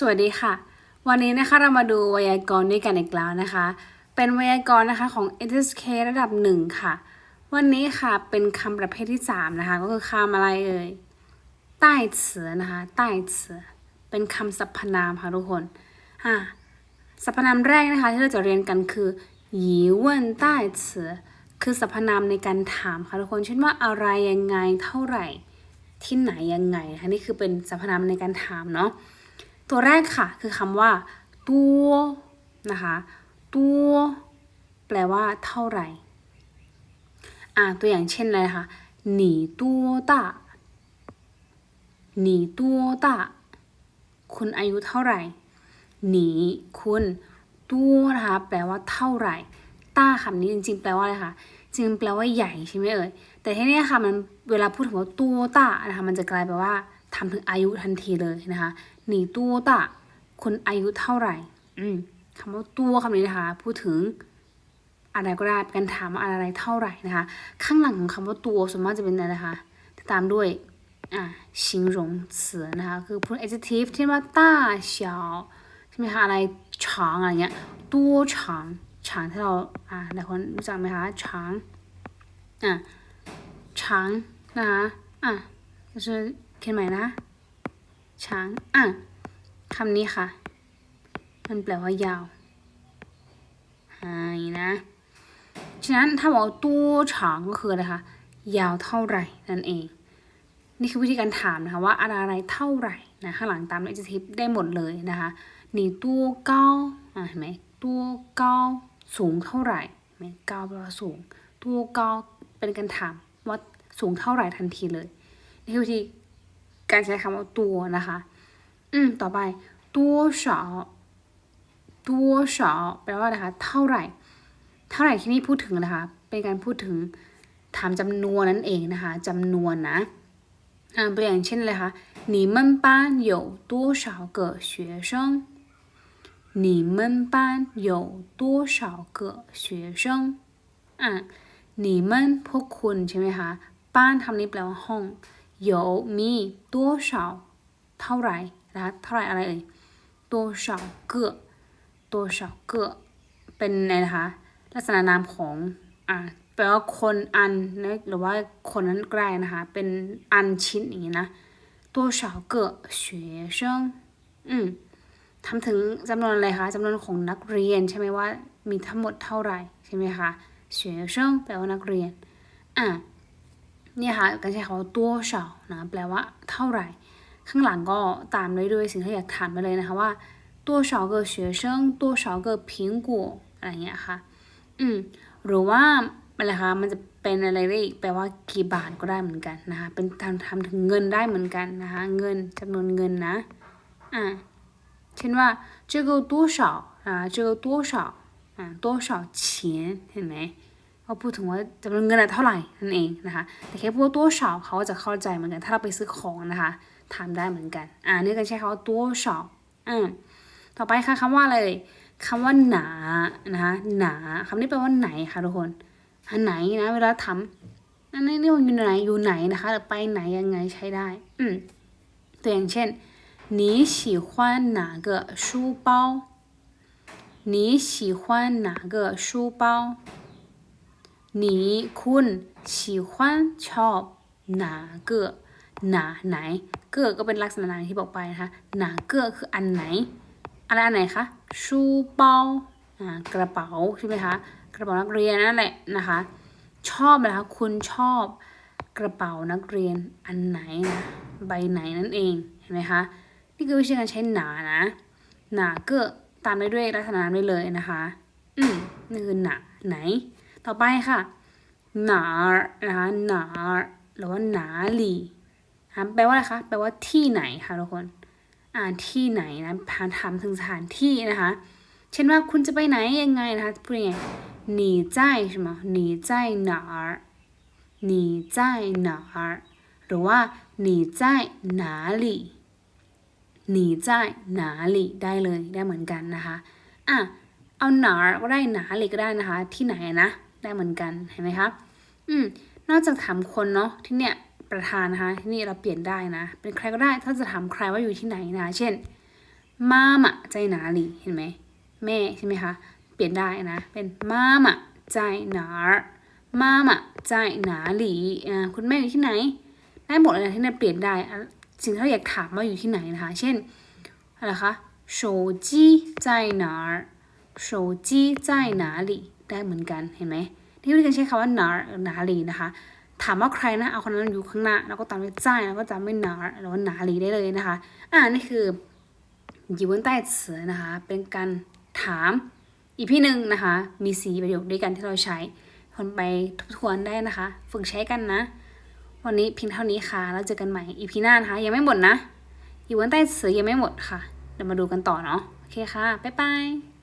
สวัสดีค่ะ วันนี้นะคะเรามาดูไวยากรณ์ด้วยกันอีกแล้วนะคะ เป็นไวยากรณ์นะคะของ SSK ระดับหนึ่งค่ะ วันนี้ค่ะเป็นคำประเภทที่3นะคะ ก็คือคำอะไรเอ่ยใต้เสือนะคะใต้เสือเป็นคำสรรพนามค่ะทุกคนอะสรรพนามแรกนะคะ ที่เราจะเรียนกันคือหยีเว่นใต้เสือคือสรรพนามในการถามค่ะทุกคนเช่นว่าอะไรยังไงเท่าไหร่ ที่ไหนยังไงนะคะนี่คือเป็นสรรพนามในการถามเนาะ ตัวแรกค่ะคือคำว่าตัวนะคะตัวแปลว่าเท่าไหร่ อ่าตัวอย่างเช่นอะไรคะหนีตัวตาหนีตัวตาคุณอายุเท่าไหร่ หนีคุณตัวนะคะแปลว่าเท่าไหร่ต้าคำนี้จริงๆ แปลว่าอะไรคะจริงแปลว่าใหญ่ใช่ไหมเอ่ย แต่ที่นี่ค่ะมันเวลาพูดถึงว่าตัวต้านะคะมันจะกลายแปลว่าทำถึงอายุทันทีเลยนะคะ หนีตัวต้าคุณอายุเท่าไหร่ อืมคำว่าตัวคำนี้นะคะ พูดถึง อะไรก็ได้เป็นการถามว่าอะไรเท่าไหร่นะคะ ข้างหลังของคำว่าตัวส่วนมากจะเป็นอะไรนะคะจะตามด้วยอ่า形容词นะคะคือพูด adjective ที่ว่า大小ใช่ไหมคะอะไร长อะไรเงี้ย多长长ที่เราอ่าหลายคนรู้จักไหมคะ长อ่ะ长นะคะอ่ะ就是เขียนใหม่นะ ช้าง อะคำนี้ค่ะ มันแปลว่ายาวใช่นะฉะนั้นถ้าบอกตัวฉางก็คืออะไรคะยาวเท่าไหร่นั่นเอง นี่คือวิธีการถามนะคะว่าอะไรเท่าไหร่นะข้างหลังตามด้วย adjective ได้หมดเลยนะคะหนีตัวเก้าอะเห็นไหมตัวเก้าสูงเท่าไหร่ไหมเก้าแปลว่าสูง ตัวเก้าเป็นการถามว่าสูงเท่าไหร่ทันทีเลย นี่คือวิธี การใช้คำว่าตัวนะคะ อืม ต่อไปตัว少ตัว少แปลว่าอะไรคะเท่าไหร่ เท่าไหร่ที่นี่พูดถึงนะคะ เป็นการพูดถึงถามจำนวนนั่นเองนะคะจำนวนนะอ่าตัวอย่างเช่นเลยค่ะ你们班有多少个学生你们班有多少个学生อ่า你们พวกคุณใช่ไหมคะบ้านคำนี้แปลว่าห้อง 有มี多少เท่าไหร่นะคะเท่าไหร่อะไรเอ่ย多少个多少个เป็นไงนะคะ ลักษณะนามของ อ่า แปลว่าคนอันนะหรือว่าคนนั้นใกล้นะคะ เป็นอันชิ้นอย่างนี้นะ多少个学生อืมทำถึงจำนวนอะไรคะจำนวนของนักเรียนใช่ไหมว่า มีทั้งหมดเท่าไหร่ใช่ไหมคะ学生แปลว่านักเรียน อ่า เนี่ยค่ะการใช้คำว่า多少นะ แปลว่าเท่าไหร่ ข้างหลังก็ตามด้วยด้วยสิ่งที่อยากถามไปเลยนะคะว่า多少个学生多少个苹果อะไรเงี้ยค่ะ อืม หรือว่าอะไรคะ มันจะเป็นอะไรได้อีก แปลว่ากี่บาทก็ได้เหมือนกันนะคะ เป็นทำทำถึงเงินได้เหมือนกันนะคะ เงินจำนวนเงินนะ อ่า เช่นว่า这个多少อ่า这个多少อ่า多少钱เห็นไหม ก็พูดถึงว่าจำนวนเงินอะเท่าไหร่นั่นเองนะคะ แต่แค่พูดว่า多少เขาก็จะเข้าใจเหมือนกัน ถ้าเราไปซื้อของนะคะ ถามได้เหมือนกัน อ่านี่ก็ใช้คำว่า多少อืม ต่อไปค่ะคำว่าอะไรเอ่ยคำว่าหนานะคะหนาคำนี้แปลว่าไหนคะทุกคนอันไหนนะเวลาถามอันนี้นี่มันอยู่ไหนอยู่ไหนนะคะหรือไปไหนยังไงใช้ได้ อืมตัวอย่างเช่น你喜欢哪个书包你喜欢哪个书包 หนีคุณฉีขว้าชอบหนาเกอหนาไหน เกอก็เป็นลักษณะนามที่บอกไปนะคะหนาเกอคืออันไหนอะไรอันไหนคะชูเปากระเป๋าใช่ไหมคะกระเป๋านักเรียนนั่นแหละนะคะ ชอบนะคะคุณชอบกระเป๋านักเรียนอันไหนนะใบไหนนั่นเองเห็นไหมคะนี่คือวิธีการใช้หนานะ หนาเกอตามได้ด้วยลักษณะนามได้เลยนะคะ อืมนี่คือหนาไหน ต่อไปค่ะหนานะคะหนาหรือว่าหนาหลีคะแปลว่าอะไรคะ แปลว่าที่ไหนค่ะทุกคนอ่าที่ไหนนะพาถามถึงสถานที่นะคะ เช่นว่าคุณจะไปไหนยังไงนะคะพูดยังไงหนีใจใช่ไหมหนีใจหนาหนีใจหนาหรือว่าหนีใจหนาหลีหนีใจหนาหลีได้เลยได้เหมือนกันนะคะ อะ เอาหนาก็ได้หนาลีก็ได้นะคะ ที่ไหนนะ ได้เหมือนกันเห็นไหมคะอืมนอกจากถามคนเนาะที่เนี่ยประธานนะคะที่นี่เราเปลี่ยนได้นะ เป็นใครก็ได้ถ้าจะถามใครว่าอยู่ที่ไหนนะ เช่น มาม่า在哪里เห็นไหมแม่ใช่ไหมคะ เปลี่ยนได้นะ เป็นมาม่า在哪儿มาม่า在哪里อ่าคุณแม่อยู่ที่ไหน ได้หมดเลยนะที่เนี่ยเปลี่ยนได้อ่ะสิ่งที่เราอยากถามว่าอยู่ที่ไหนนะคะ เช่นอะไรคะ手机在哪儿手机在哪里 ได้เหมือนกันเห็นไหมที่เราจะใช้คำว่า哪儿哪里นะคะ ถามว่าใครนะเอาคนนั้นอยู่ข้างหน้า แล้วก็ตามด้วย在แล้วก็ตามด้วย哪儿หรือว่า哪里ได้เลยนะคะ อ่านี่คือ疑问代词นะคะ เป็นการถามอีกพี่หนึ่งนะคะ มีสีประโยคด้วยกันที่เราใช้คนไปทบทวนได้นะคะ ฝึกใช้กันนะ วันนี้เพียงเท่านี้ค่ะ แล้วเจอกันใหม่อีพีหน้านะคะ ยังไม่หมดนะอีวันใต้เสือยังไม่หมดค่ะ เดี๋ยวมาดูกันต่อเนาะ โอเคค่ะ บ๊ายบาย